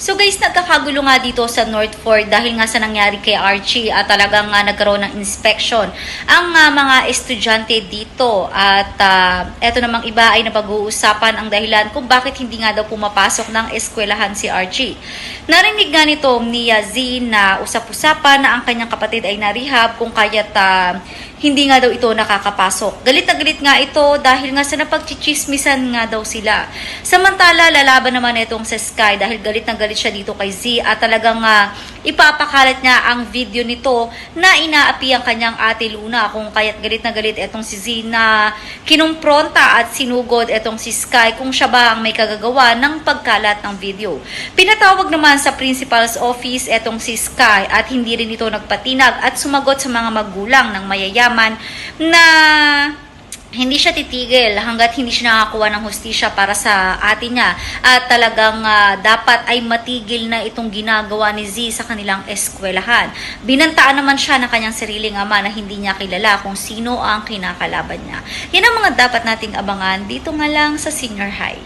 So guys, nagkakagulo nga dito sa North Fort dahil nga sa nangyari kay Archie at talagang nga nagkaroon ng inspection ang ah, mga estudyante dito at ah, eto namang iba ay napag-uusapan ang dahilan kung bakit hindi nga daw pumapasok ng eskwelahan si Archie. Narinig nga nito ni Yazin na usap-usapan na ang kanyang kapatid ay narehab kung kaya't ah, hindi nga daw ito nakakapasok. Galit na galit nga ito dahil nga sa napagchichismisan nga daw sila. Samantala, lalaban naman itong sa Sky dahil galit na galit siya dito kay Z at talagang nga ipapakalat niya ang video nito na inaapi ang kanyang ate Luna kung kaya't galit na galit itong si Z na kinumpronta at sinugod itong si Sky kung siya ba ang may kagagawa ng pagkalat ng video. Pinatawag naman sa principal's office itong si Sky at hindi rin ito nagpatinag at sumagot sa mga magulang ng mayayaman na hindi siya titigil hanggat hindi siya nakakuha ng hustisya para sa ate niya at talagang ah, dapat ay matigil na itong ginagawa ni Z sa kanilang eskwelahan. Binantaan naman siya ng kanyang sariling ama na hindi niya kilala kung sino ang kinakalaban niya. Yan ang mga dapat nating abangan dito nga lang sa senior high.